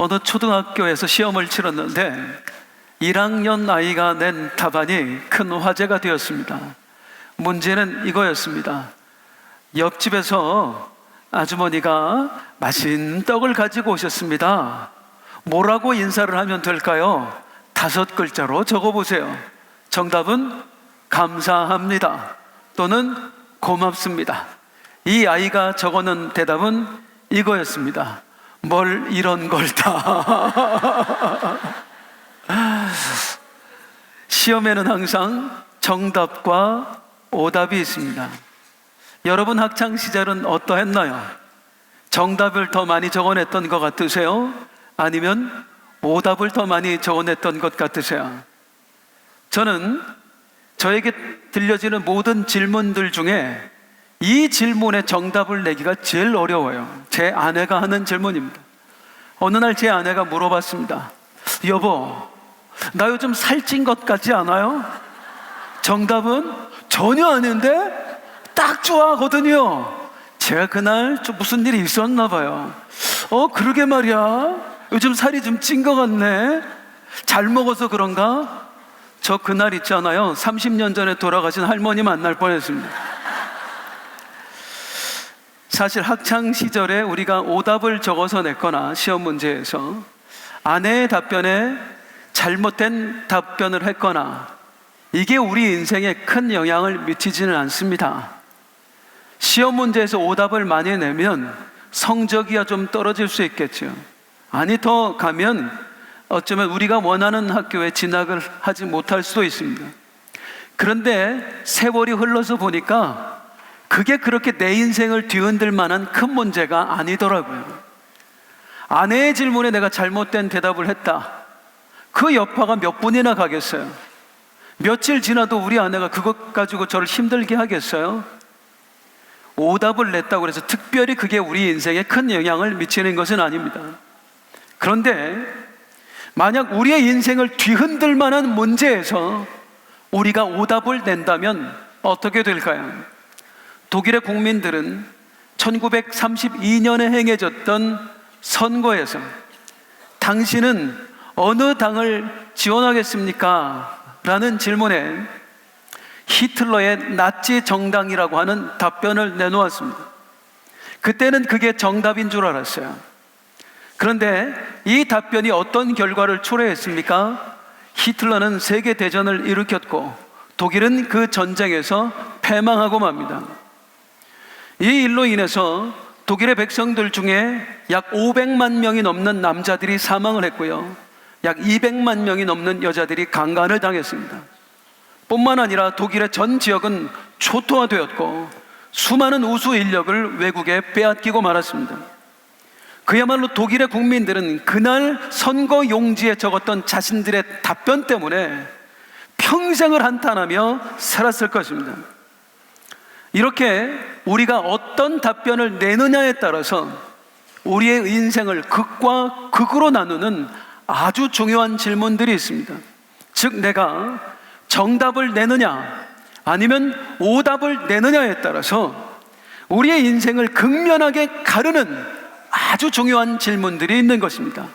어느 초등학교에서 시험을 치렀는데 1학년 아이가 낸 답안이 큰 화제가 되었습니다. 문제는 이거였습니다. 옆집에서 아주머니가 맛있는 떡을 가지고 오셨습니다. 뭐라고 인사를 하면 될까요? 다섯 글자로 적어보세요. 정답은 감사합니다. 또는 고맙습니다. 이 아이가 적어놓은 대답은 이거였습니다. 뭘 이런 걸 다. 시험에는 항상 정답과 오답이 있습니다. 여러분 학창 시절은 어떠했나요? 정답을 더 많이 적어냈던 것 같으세요? 아니면 오답을 더 많이 적어냈던 것 같으세요? 저는 저에게 들려지는 모든 질문들 중에 이 질문의 정답을 내기가 제일 어려워요. 제 아내가 하는 질문입니다. 어느 날 제 아내가 물어봤습니다. 여보, 나 요즘 살찐 것 같지 않아요? 정답은 전혀 아닌데 딱 좋아하거든요. 제가 그날 좀 무슨 일이 있었나 봐요. 어, 그러게 말이야. 요즘 살이 좀 찐 것 같네. 잘 먹어서 그런가? 저 그날 있잖아요. 30년 전에 돌아가신 할머니 만날 뻔 했습니다. 사실 학창 시절에 우리가 오답을 적어서 냈거나 시험 문제에서 아내의 답변에 잘못된 답변을 했거나 이게 우리 인생에 큰 영향을 미치지는 않습니다. 시험 문제에서 오답을 많이 내면 성적이야 좀 떨어질 수 있겠죠. 아니 더 가면 어쩌면 우리가 원하는 학교에 진학을 하지 못할 수도 있습니다. 그런데 세월이 흘러서 보니까 그게 그렇게 내 인생을 뒤흔들 만한 큰 문제가 아니더라고요. 아내의 질문에 내가 잘못된 대답을 했다. 그 여파가 몇 분이나 가겠어요? 며칠 지나도 우리 아내가 그것 가지고 저를 힘들게 하겠어요? 오답을 냈다고 해서 특별히 그게 우리 인생에 큰 영향을 미치는 것은 아닙니다. 그런데 만약 우리의 인생을 뒤흔들 만한 문제에서 우리가 오답을 낸다면 어떻게 될까요? 독일의 국민들은 1932년에 행해졌던 선거에서 당신은 어느 당을 지원하겠습니까? 라는 질문에 히틀러의 나치 정당이라고 하는 답변을 내놓았습니다. 그때는 그게 정답인 줄 알았어요. 그런데 이 답변이 어떤 결과를 초래했습니까? 히틀러는 세계 대전을 일으켰고 독일은 그 전쟁에서 패망하고 맙니다. 이 일로 인해서 독일의 백성들 중에 약 500만 명이 넘는 남자들이 사망을 했고요. 약 200만 명이 넘는 여자들이 강간을 당했습니다. 뿐만 아니라 독일의 전 지역은 초토화되었고 수많은 우수 인력을 외국에 빼앗기고 말았습니다. 그야말로 독일의 국민들은 그날 선거 용지에 적었던 자신들의 답변 때문에 평생을 한탄하며 살았을 것입니다. 이렇게 우리가 어떤 답변을 내느냐에 따라서 우리의 인생을 극과 극으로 나누는 아주 중요한 질문들이 있습니다. 즉, 내가 정답을 내느냐, 아니면 오답을 내느냐에 따라서 우리의 인생을 극면하게 가르는 아주 중요한 질문들이 있는 것입니다.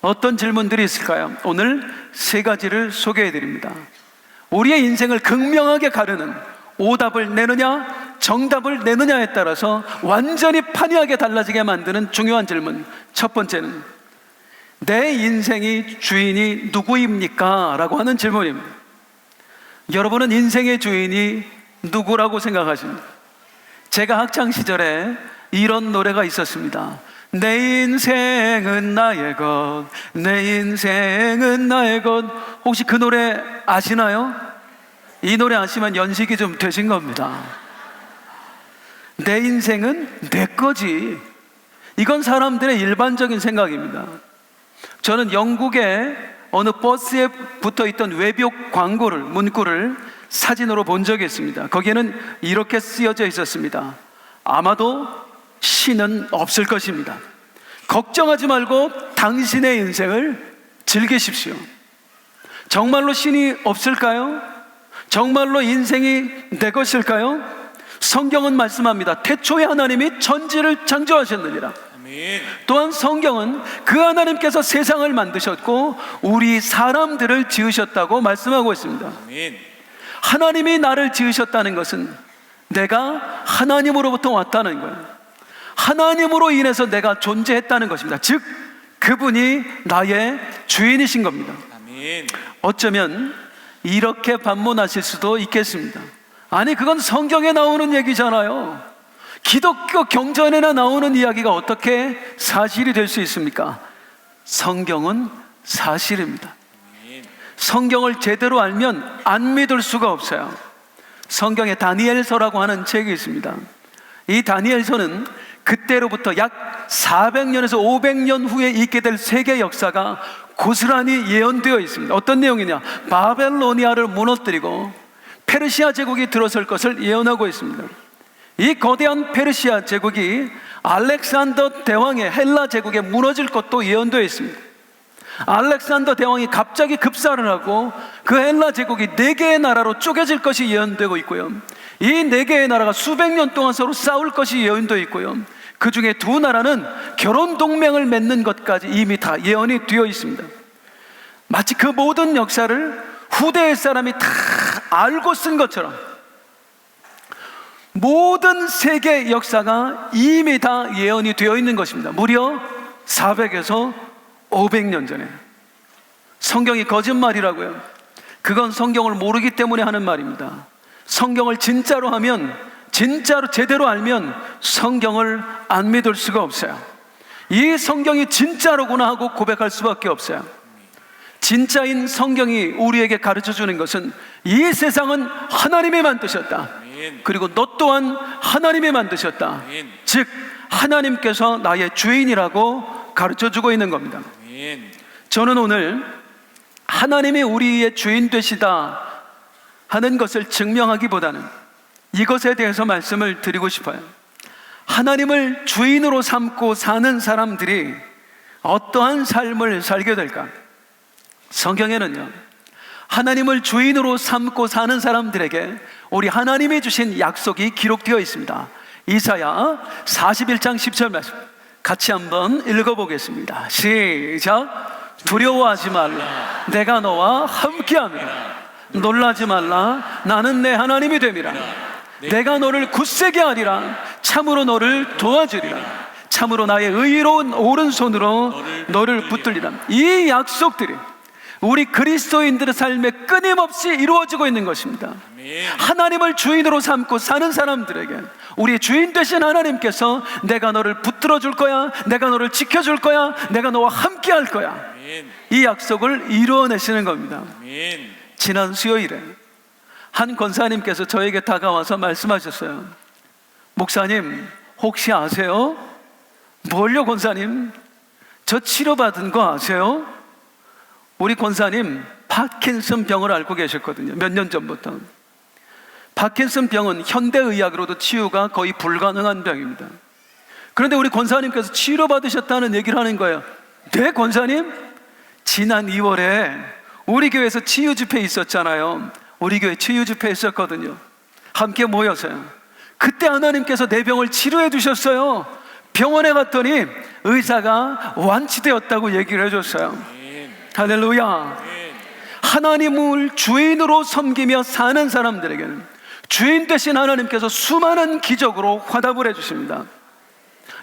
어떤 질문들이 있을까요? 오늘 세 가지를 소개해 드립니다. 우리의 인생을 극명하게 가르는 오답을 내느냐, 정답을 내느냐에 따라서 완전히 판이하게 달라지게 만드는 중요한 질문. 첫 번째는 내 인생의 주인이 누구입니까? 라고 하는 질문입니다. 여러분은 인생의 주인이 누구라고 생각하십니까? 제가 학창 시절에 이런 노래가 있었습니다. 내 인생은 나의 것, 내 인생은 나의 것. 혹시 그 노래 아시나요? 이 노래 아시면 연식이 좀 되신 겁니다. 내 인생은 내 거지. 이건 사람들의 일반적인 생각입니다. 저는 영국의 어느 버스에 붙어 있던 외벽 광고를, 문구를 사진으로 본 적이 있습니다. 거기에는 이렇게 쓰여져 있었습니다. 아마도 신은 없을 것입니다. 걱정하지 말고 당신의 인생을 즐기십시오. 정말로 신이 없을까요? 정말로 인생이 내 것일까요? 성경은 말씀합니다. 태초에 하나님이 천지를 창조하셨느니라. 또한 성경은 그 하나님께서 세상을 만드셨고 우리 사람들을 지으셨다고 말씀하고 있습니다. 하나님이 나를 지으셨다는 것은 내가 하나님으로부터 왔다는 거예요. 하나님으로 인해서 내가 존재했다는 것입니다. 즉, 그분이 나의 주인이신 겁니다. 어쩌면 이렇게 반문하실 수도 있겠습니다. 아니, 그건 성경에 나오는 얘기잖아요. 기독교 경전에나 나오는 이야기가 어떻게 사실이 될 수 있습니까? 성경은 사실입니다. 성경을 제대로 알면 안 믿을 수가 없어요. 성경에 다니엘서라고 하는 책이 있습니다. 이 다니엘서는 그때로부터 약 400년에서 500년 후에 있게 될 세계 역사가 고스란히 예언되어 있습니다. 어떤 내용이냐? 바벨로니아를 무너뜨리고 페르시아 제국이 들어설 것을 예언하고 있습니다. 이 거대한 페르시아 제국이 알렉산더 대왕의 헬라 제국에 무너질 것도 예언되어 있습니다. 알렉산더 대왕이 갑자기 급사를 하고 그 헬라 제국이 네 개의 나라로 쪼개질 것이 예언되고 있고요. 이 네 개의 나라가 수백 년 동안 서로 싸울 것이 예언되어 있고요. 그 중에 두 나라는 결혼 동맹을 맺는 것까지 이미 다 예언이 되어 있습니다. 마치 그 모든 역사를 후대의 사람이 다 알고 쓴 것처럼 모든 세계 역사가 이미 다 예언이 되어 있는 것입니다. 무려 400에서 500년 전에. 성경이 거짓말이라고요. 그건 성경을 모르기 때문에 하는 말입니다. 성경을 진짜로 하면, 진짜로 제대로 알면 성경을 안 믿을 수가 없어요. 이 성경이 진짜로구나 하고 고백할 수밖에 없어요. 진짜인 성경이 우리에게 가르쳐 주는 것은 이 세상은 하나님이 만드셨다. 그리고 너 또한 하나님이 만드셨다. 즉, 하나님께서 나의 주인이라고 가르쳐 주고 있는 겁니다. 저는 오늘 하나님이 우리의 주인 되시다 하는 것을 증명하기보다는 이것에 대해서 말씀을 드리고 싶어요. 하나님을 주인으로 삼고 사는 사람들이 어떠한 삶을 살게 될까? 성경에는요, 하나님을 주인으로 삼고 사는 사람들에게 우리 하나님이 주신 약속이 기록되어 있습니다. 이사야 41장 10절 말씀 같이 한번 읽어보겠습니다. 시작. 두려워하지 말라. 내가 너와 함께함이라. 놀라지 말라. 나는 내 하나님이 됨이라. 내가 너를 굳세게 하리라. 참으로 너를 도와주리라. 참으로 나의 의로운 오른손으로 너를 붙들리라. 이 약속들이 우리 그리스도인들의 삶에 끊임없이 이루어지고 있는 것입니다. 하나님을 주인으로 삼고 사는 사람들에게 우리 주인 되신 하나님께서 내가 너를 붙들어 줄 거야, 내가 너를 지켜 줄 거야, 내가 너와 함께 할 거야. 이 약속을 이루어내시는 겁니다. 지난 수요일에 한 권사님께서 저에게 다가와서 말씀하셨어요. 목사님, 혹시 아세요? 뭘요, 권사님? 저 치료받은 거 아세요? 우리 권사님 파킨슨 병을 앓고 계셨거든요. 몇 년 전부터. 파킨슨 병은 현대의학으로도 치유가 거의 불가능한 병입니다. 그런데 우리 권사님께서 치료받으셨다는 얘기를 하는 거예요. 네, 권사님? 지난 2월에 우리 교회에서 치유 집회 있었잖아요. 우리 교회 치유 집회 있었거든요. 함께 모여서요. 그때 하나님께서 내 병을 치료해 주셨어요. 병원에 갔더니 의사가 완치되었다고 얘기를 해줬어요. 할렐루야. 하나님을 주인으로 섬기며 사는 사람들에게는 주인 되신 하나님께서 수많은 기적으로 화답을 해주십니다.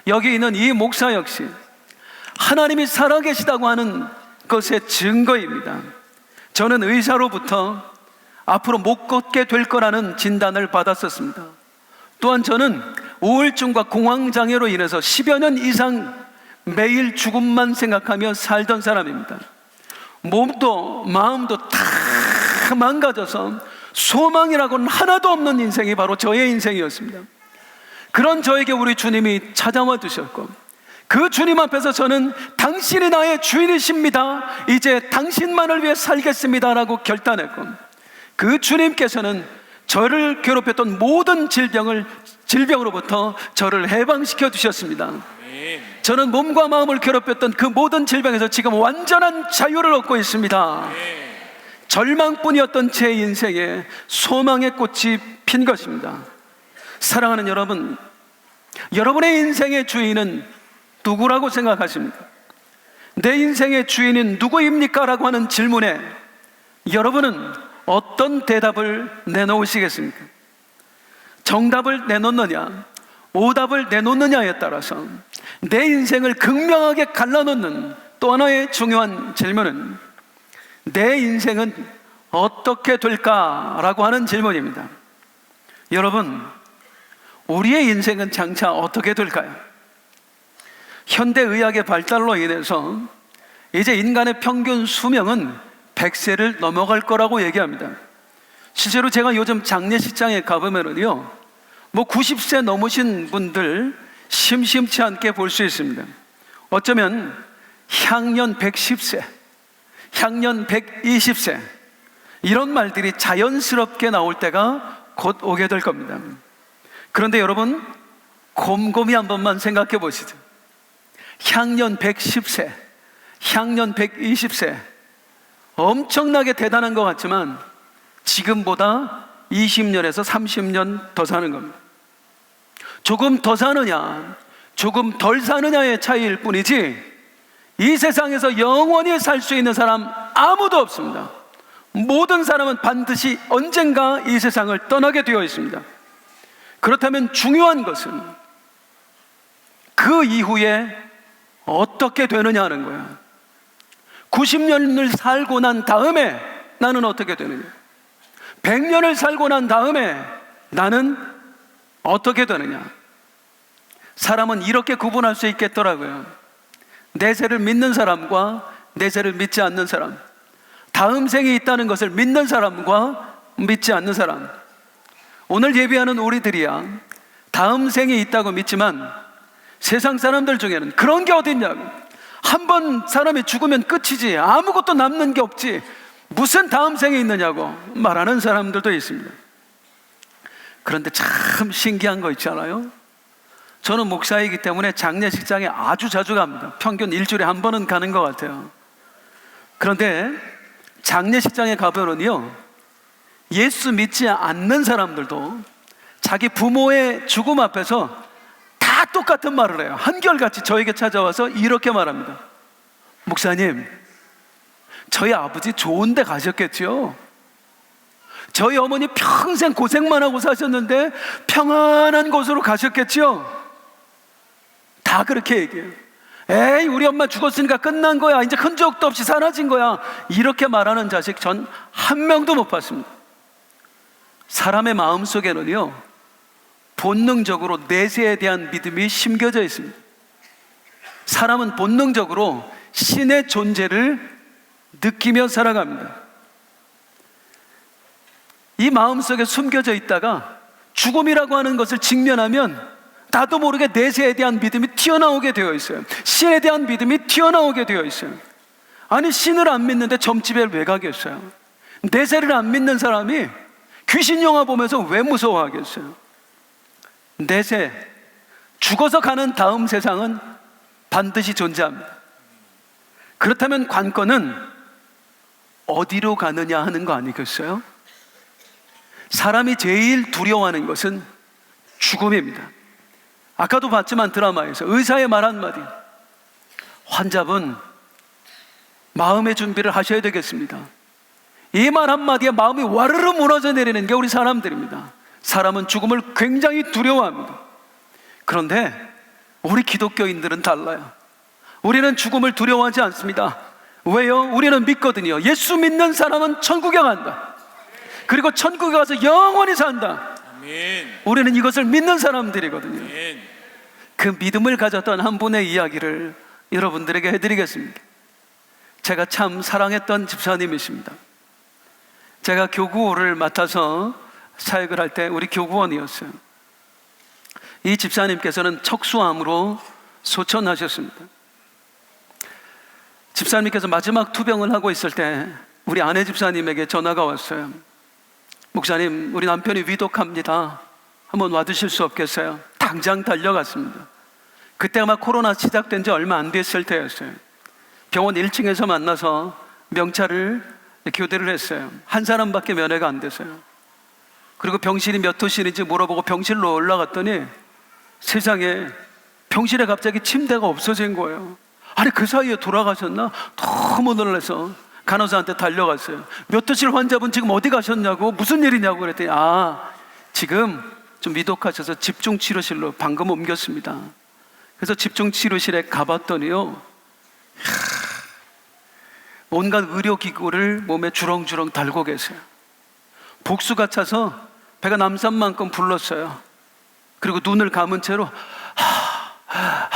여기 있는 이 목사 역시 하나님이 살아계시다고 하는 것의 증거입니다. 저는 의사로부터 앞으로 못 걷게 될 거라는 진단을 받았었습니다. 또한 저는 우울증과 공황장애로 인해서 10여 년 이상 매일 죽음만 생각하며 살던 사람입니다. 몸도 마음도 다 망가져서 소망이라고는 하나도 없는 인생이 바로 저의 인생이었습니다. 그런 저에게 우리 주님이 찾아와 주셨고 그 주님 앞에서 저는 당신이 나의 주인이십니다. 이제 당신만을 위해 살겠습니다라고 결단했고 그 주님께서는 저를 괴롭혔던 모든 질병을 질병으로부터 저를 해방시켜 주셨습니다. 저는 몸과 마음을 괴롭혔던 그 모든 질병에서 지금 완전한 자유를 얻고 있습니다. 절망뿐이었던 제 인생에 소망의 꽃이 핀 것입니다. 사랑하는 여러분, 여러분의 인생의 주인은 누구라고 생각하십니까? 내 인생의 주인인 누구입니까? 라고 하는 질문에 여러분은 어떤 대답을 내놓으시겠습니까? 정답을 내놓느냐, 오답을 내놓느냐에 따라서 내 인생을 극명하게 갈라놓는 또 하나의 중요한 질문은 내 인생은 어떻게 될까라고 하는 질문입니다. 여러분, 우리의 인생은 장차 어떻게 될까요? 현대 의학의 발달로 인해서 이제 인간의 평균 수명은 100세를 넘어갈 거라고 얘기합니다. 실제로 제가 요즘 장례식장에 가보면은요, 뭐 90세 넘으신 분들 심심치 않게 볼 수 있습니다. 어쩌면 향년 110세, 향년 120세, 이런 말들이 자연스럽게 나올 때가 곧 오게 될 겁니다. 그런데 여러분, 곰곰이 한 번만 생각해 보시죠. 향년 110세, 향년 120세, 엄청나게 대단한 것 같지만 지금보다 20년에서 30년 더 사는 겁니다. 조금 더 사느냐, 조금 덜 사느냐의 차이일 뿐이지 이 세상에서 영원히 살 수 있는 사람 아무도 없습니다. 모든 사람은 반드시 언젠가 이 세상을 떠나게 되어 있습니다. 그렇다면 중요한 것은 그 이후에 어떻게 되느냐 하는 거야. 90년을 살고 난 다음에 나는 어떻게 되느냐. 100년을 살고 난 다음에 나는 어떻게 되느냐. 사람은 이렇게 구분할 수 있겠더라고요. 내세를 믿는 사람과 내세를 믿지 않는 사람. 다음 생이 있다는 것을 믿는 사람과 믿지 않는 사람. 오늘 예배하는 우리들이야 다음 생이 있다고 믿지만 세상 사람들 중에는 그런 게 어딨냐고. 한 번 사람이 죽으면 끝이지. 아무것도 남는 게 없지. 무슨 다음 생이 있느냐고 말하는 사람들도 있습니다. 그런데 참 신기한 거 있잖아요. 저는 목사이기 때문에 장례식장에 아주 자주 갑니다. 평균 일주일에 한 번은 가는 것 같아요. 그런데 장례식장에 가보면요. 예수 믿지 않는 사람들도 자기 부모의 죽음 앞에서 다 똑같은 말을 해요. 한결같이 저에게 찾아와서 이렇게 말합니다. 목사님, 저희 아버지 좋은 데 가셨겠죠? 저희 어머니 평생 고생만 하고 사셨는데 평안한 곳으로 가셨겠죠? 다 그렇게 얘기해요. 에이, 우리 엄마 죽었으니까 끝난 거야. 이제 흔적도 없이 사라진 거야. 이렇게 말하는 자식 전 한 명도 못 봤습니다. 사람의 마음 속에는요, 본능적으로 내세에 대한 믿음이 심겨져 있습니다. 사람은 본능적으로 신의 존재를 느끼며 살아갑니다. 이 마음 속에 숨겨져 있다가 죽음이라고 하는 것을 직면하면 나도 모르게 내세에 대한 믿음이 튀어나오게 되어 있어요. 신에 대한 믿음이 튀어나오게 되어 있어요. 아니, 신을 안 믿는데 점집에 왜 가겠어요? 내세를 안 믿는 사람이 귀신 영화 보면서 왜 무서워하겠어요? 내세, 죽어서 가는 다음 세상은 반드시 존재합니다. 그렇다면 관건은 어디로 가느냐 하는 거 아니겠어요? 사람이 제일 두려워하는 것은 죽음입니다. 아까도 봤지만 드라마에서 의사의 말 한마디. 환자분, 마음의 준비를 하셔야 되겠습니다. 이 말 한마디에 마음이 와르르 무너져 내리는 게 우리 사람들입니다. 사람은 죽음을 굉장히 두려워합니다. 그런데 우리 기독교인들은 달라요. 우리는 죽음을 두려워하지 않습니다. 왜요? 우리는 믿거든요. 예수 믿는 사람은 천국에 간다. 그리고 천국에 가서 영원히 산다. 우리는 이것을 믿는 사람들이거든요. 그 믿음을 가졌던 한 분의 이야기를 여러분들에게 해드리겠습니다. 제가 참 사랑했던 집사님이십니다. 제가 교구를 맡아서 사역을 할 때 우리 교구원이었어요. 이 집사님께서는 척수암으로 소천하셨습니다. 집사님께서 마지막 투병을 하고 있을 때 우리 아내 집사님에게 전화가 왔어요. 목사님, 우리 남편이 위독합니다. 한번 와주실 수 없겠어요? 당장 달려갔습니다. 그때 아마 코로나 시작된 지 얼마 안 됐을 때였어요. 병원 1층에서 만나서 명찰을 교대를 했어요. 한 사람밖에 면회가 안 됐어요. 그리고 병실이 몇 호실인지 물어보고 병실로 올라갔더니 세상에 병실에 갑자기 침대가 없어진 거예요. 아니 그 사이에 돌아가셨나? 너무 놀라서 간호사한테 달려갔어요. 몇 호실 환자분 지금 어디 가셨냐고 무슨 일이냐고 그랬더니 아 지금 좀 위독하셔서 집중 치료실로 방금 옮겼습니다. 그래서 집중 치료실에 가봤더니요. 온갖 의료기구를 몸에 주렁주렁 달고 계세요. 복수가 차서 배가 남산만큼 불렀어요. 그리고 눈을 감은 채로 하, 하,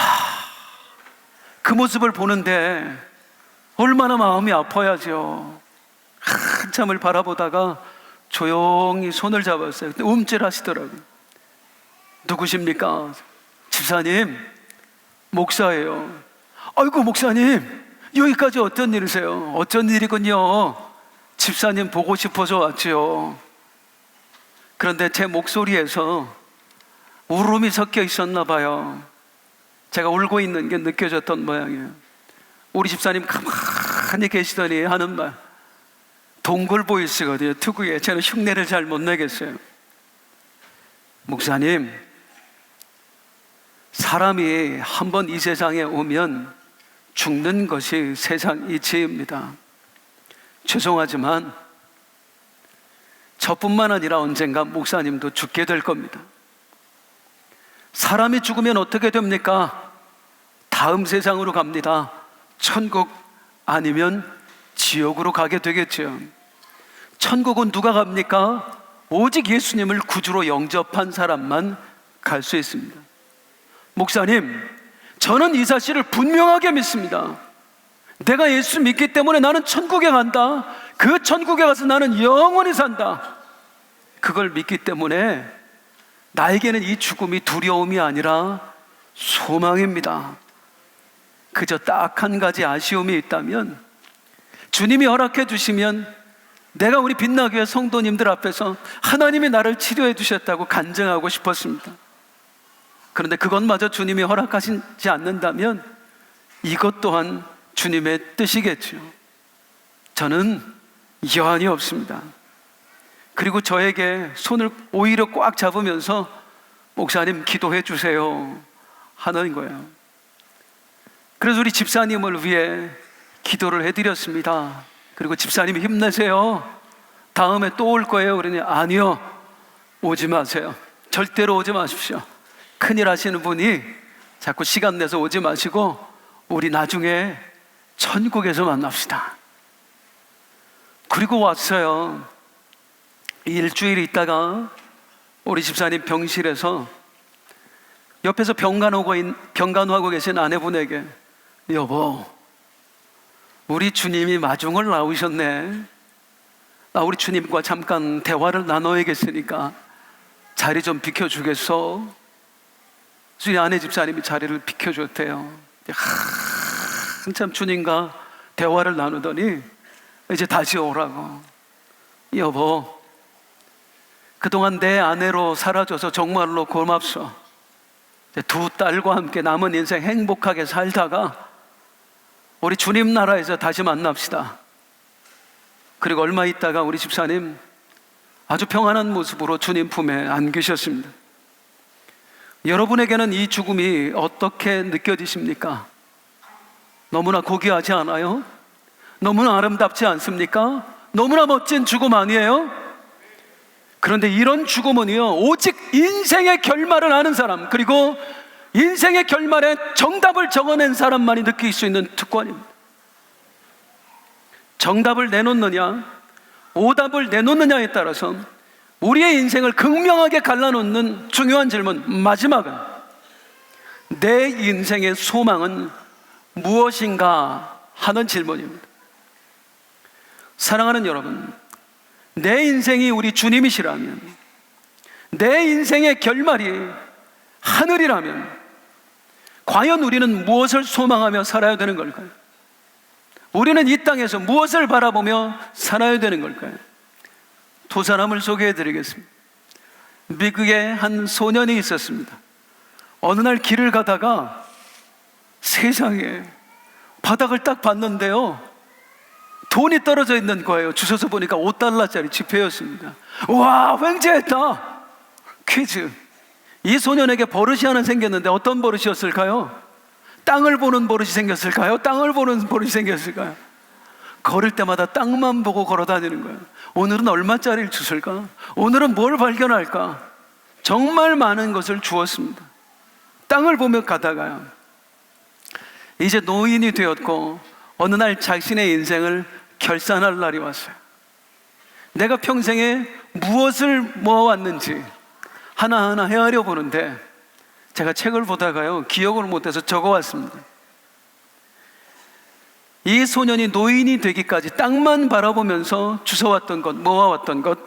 그 모습을 보는데 얼마나 마음이 아파야죠. 한참을 바라보다가 조용히 손을 잡았어요. 근데 움찔하시더라고요. 누구십니까? 집사님, 목사예요. 아이고, 목사님, 여기까지 어떤 일이세요? 어쩐 일이군요. 집사님 보고 싶어서 왔지요. 그런데 제 목소리에서 울음이 섞여 있었나 봐요. 제가 울고 있는 게 느껴졌던 모양이에요. 우리 집사님 가만히 계시더니 하는 말. 동굴 보이스거든요. 특유의 저는 흉내를 잘 못 내겠어요. 목사님, 사람이 한 번 이 세상에 오면 죽는 것이 세상 이치입니다. 죄송하지만 저뿐만 아니라 언젠가 목사님도 죽게 될 겁니다. 사람이 죽으면 어떻게 됩니까? 다음 세상으로 갑니다. 천국 아니면 지옥으로 가게 되겠죠. 천국은 누가 갑니까? 오직 예수님을 구주로 영접한 사람만 갈 수 있습니다. 목사님, 저는 이 사실을 분명하게 믿습니다. 내가 예수 믿기 때문에 나는 천국에 간다. 그 천국에 가서 나는 영원히 산다. 그걸 믿기 때문에 나에게는 이 죽음이 두려움이 아니라 소망입니다. 그저 딱 한 가지 아쉬움이 있다면 주님이 허락해 주시면 내가 우리 빛나교회 성도님들 앞에서 하나님이 나를 치료해 주셨다고 간증하고 싶었습니다. 그런데 그것마저 주님이 허락하시지 않는다면 이것 또한 주님의 뜻이겠죠. 저는 여한이 없습니다. 그리고 저에게 손을 오히려 꽉 잡으면서 목사님 기도해 주세요 하는 거예요. 그래서 우리 집사님을 위해 기도를 해드렸습니다. 그리고 집사님이 힘내세요. 다음에 또 올 거예요. 그러니 아니요. 오지 마세요. 절대로 오지 마십시오. 큰일 하시는 분이 자꾸 시간 내서 오지 마시고 우리 나중에 천국에서 만납시다. 그리고 왔어요. 일주일 있다가 우리 집사님 병실에서 옆에서 병간호고 병간호하고 계신 아내분에게 여보, 우리 주님이 마중을 나오셨네. 나 우리 주님과 잠깐 대화를 나눠야겠으니까 자리 좀 비켜주겠어? 우리 아내 집사님이 자리를 비켜줬대요. 한참 주님과 대화를 나누더니 이제 다시 오라고. 여보, 그동안 내 아내로 살아줘서 정말로 고맙소. 두 딸과 함께 남은 인생 행복하게 살다가 우리 주님 나라에서 다시 만납시다. 그리고 얼마 있다가 우리 집사님 아주 평안한 모습으로 주님 품에 안기셨습니다. 여러분에게는 이 죽음이 어떻게 느껴지십니까? 너무나 고귀하지 않아요? 너무나 아름답지 않습니까? 너무나 멋진 죽음 아니에요? 그런데 이런 죽음은요, 오직 인생의 결말을 아는 사람, 그리고 인생의 결말에 정답을 적어낸 사람만이 느낄 수 있는 특권입니다. 정답을 내놓느냐, 오답을 내놓느냐에 따라서 우리의 인생을 극명하게 갈라놓는 중요한 질문, 마지막은 내 인생의 소망은 무엇인가 하는 질문입니다. 사랑하는 여러분, 내 인생이 우리 주님이시라면, 내 인생의 결말이 하늘이라면, 과연 우리는 무엇을 소망하며 살아야 되는 걸까요? 우리는 이 땅에서 무엇을 바라보며 살아야 되는 걸까요? 두 사람을 소개해 드리겠습니다. 미국에 한 소년이 있었습니다. 어느 날 길을 가다가 세상에 바닥을 딱 봤는데요. 돈이 떨어져 있는 거예요. 주워서 보니까 5달러짜리 지폐였습니다. 와, 횡재했다! 퀴즈. 이 소년에게 버릇이 하나 생겼는데 어떤 버릇이었을까요? 땅을 보는 버릇이 생겼을까요? 땅을 보는 버릇이 생겼을까요? 걸을 때마다 땅만 보고 걸어 다니는 거예요. 오늘은 얼마짜리를 주실까? 오늘은 뭘 발견할까? 정말 많은 것을 주었습니다. 땅을 보며 가다가요. 이제 노인이 되었고 어느 날 자신의 인생을 결산할 날이 왔어요. 내가 평생에 무엇을 모아왔는지 하나하나 헤아려 보는데 제가 책을 보다가요 기억을 못해서 적어왔습니다. 이 소년이 노인이 되기까지 땅만 바라보면서 주워왔던 것, 모아왔던 것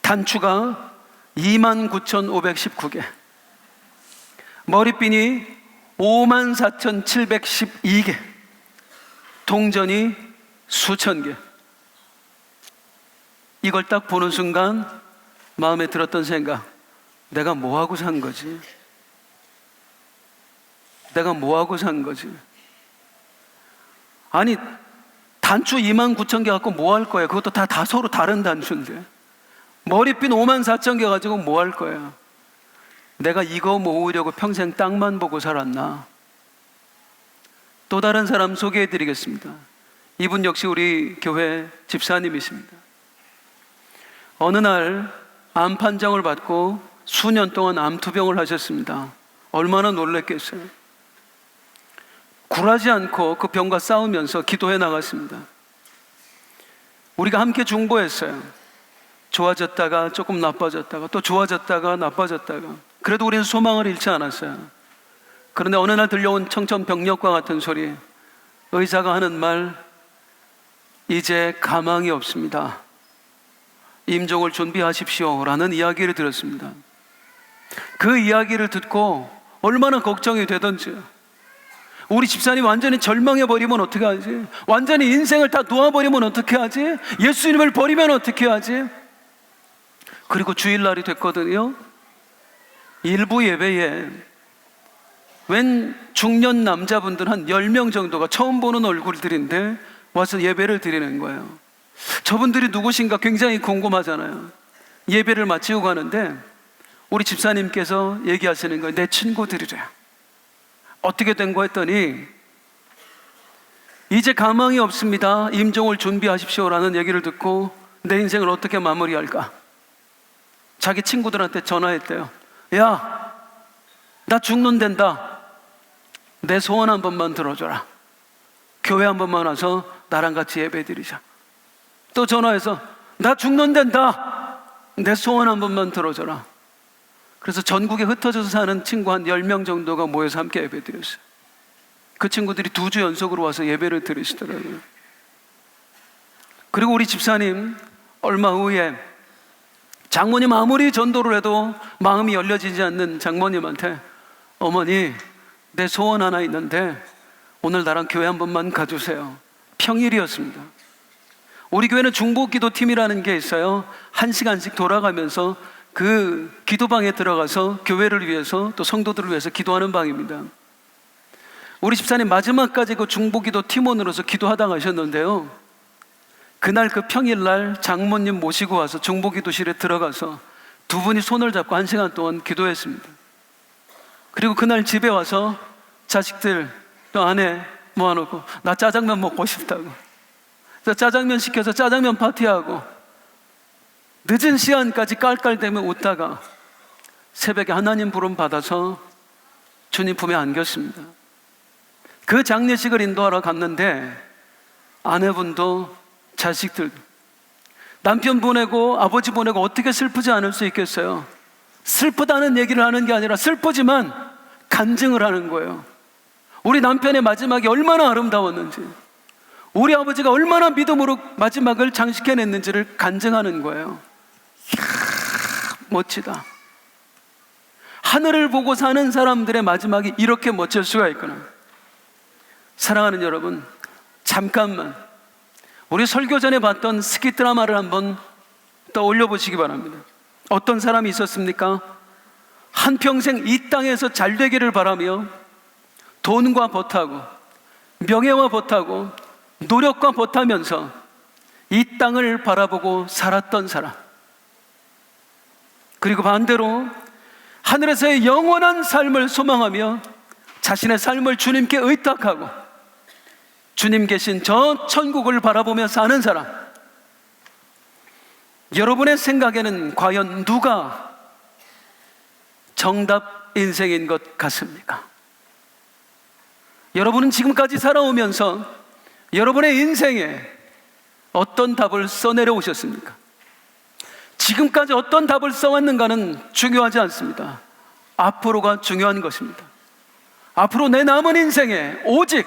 단추가 29,519개 머리핀이 54,712개 동전이 수천 개 이걸 딱 보는 순간 마음에 들었던 생각 내가 뭐하고 산 거지? 내가 뭐하고 산 거지? 아니 단추 2만 9천 개 갖고 뭐 할 거야? 그것도 다, 다 서로 다른 단추인데 머리핀 5만 4천 개 가지고 뭐 할 거야? 내가 이거 모으려고 평생 땅만 보고 살았나? 또 다른 사람 소개해 드리겠습니다. 이분 역시 우리 교회 집사님이십니다. 어느 날 암 판정을 받고 수년 동안 암투병을 하셨습니다. 얼마나 놀랬겠어요. 굴하지 않고 그 병과 싸우면서 기도해 나갔습니다. 우리가 함께 중보했어요. 좋아졌다가 조금 나빠졌다가 또 좋아졌다가 나빠졌다가 그래도 우리는 소망을 잃지 않았어요. 그런데 어느 날 들려온 청천벽력과 같은 소리 의사가 하는 말 이제 가망이 없습니다. 임종을 준비하십시오. 라는 이야기를 들었습니다. 그 이야기를 듣고 얼마나 걱정이 되던지요. 우리 집사님 완전히 절망해 버리면 어떻게 하지? 완전히 인생을 다 놓아버리면 어떻게 하지? 예수님을 버리면 어떻게 하지? 그리고 주일날이 됐거든요. 일부 예배에 웬 중년 남자분들 한 10명 정도가 처음 보는 얼굴들인데 와서 예배를 드리는 거예요. 저분들이 누구신가 굉장히 궁금하잖아요. 예배를 마치고 가는데 우리 집사님께서 얘기하시는 거예요. 내 친구들이래. 어떻게 된 거 했더니 이제 가망이 없습니다. 임종을 준비하십시오라는 얘기를 듣고 내 인생을 어떻게 마무리할까? 자기 친구들한테 전화했대요. 야, 나 죽는단다. 내 소원 한 번만 들어줘라. 교회 한 번만 와서 나랑 같이 예배 드리자. 또 전화해서 나 죽는단다. 내 소원 한 번만 들어줘라. 그래서 전국에 흩어져서 사는 친구 한 10명 정도가 모여서 함께 예배 드렸어요. 그 친구들이 두 주 연속으로 와서 예배를 드리시더라고요. 그리고 우리 집사님 얼마 후에 장모님 아무리 전도를 해도 마음이 열려지지 않는 장모님한테 어머니 내 소원 하나 있는데 오늘 나랑 교회 한 번만 가주세요. 평일이었습니다. 우리 교회는 중보 기도 팀이라는 게 있어요. 한 시간씩 돌아가면서 그 기도방에 들어가서 교회를 위해서 또 성도들을 위해서 기도하는 방입니다. 우리 집사님 마지막까지 그 중보 기도 팀원으로서 기도하다 가셨는데요. 그날 그 평일날 장모님 모시고 와서 중보 기도실에 들어가서 두 분이 손을 잡고 한 시간 동안 기도했습니다. 그리고 그날 집에 와서 자식들 또 아내 모아놓고 나 짜장면 먹고 싶다고. 그래서 짜장면 시켜서 짜장면 파티하고 늦은 시간까지 깔깔대며 웃다가 새벽에 하나님 부름 받아서 주님 품에 안겼습니다. 그 장례식을 인도하러 갔는데 아내분도 자식들 남편 보내고 아버지 보내고 어떻게 슬프지 않을 수 있겠어요? 슬프다는 얘기를 하는 게 아니라 슬프지만 간증을 하는 거예요. 우리 남편의 마지막이 얼마나 아름다웠는지, 우리 아버지가 얼마나 믿음으로 마지막을 장식해냈는지를 간증하는 거예요. 이야, 멋지다. 하늘을 보고 사는 사람들의 마지막이 이렇게 멋질 수가 있구나. 사랑하는 여러분, 잠깐만 우리 설교 전에 봤던 스키 드라마를 한번 떠올려 보시기 바랍니다. 어떤 사람이 있었습니까? 한평생 이 땅에서 잘 되기를 바라며 돈과 벗하고 명예와 벗하고 노력과 벗하면서 이 땅을 바라보고 살았던 사람. 그리고 반대로 하늘에서의 영원한 삶을 소망하며 자신의 삶을 주님께 의탁하고 주님 계신 저 천국을 바라보며 사는 사람. 여러분의 생각에는 과연 누가 정답 인생인 것 같습니까? 여러분은 지금까지 살아오면서 여러분의 인생에 어떤 답을 써내려 오셨습니까? 지금까지 어떤 답을 써왔는가는 중요하지 않습니다. 앞으로가 중요한 것입니다. 앞으로 내 남은 인생에 오직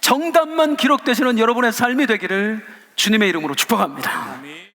정답만 기록되시는 여러분의 삶이 되기를 주님의 이름으로 축복합니다.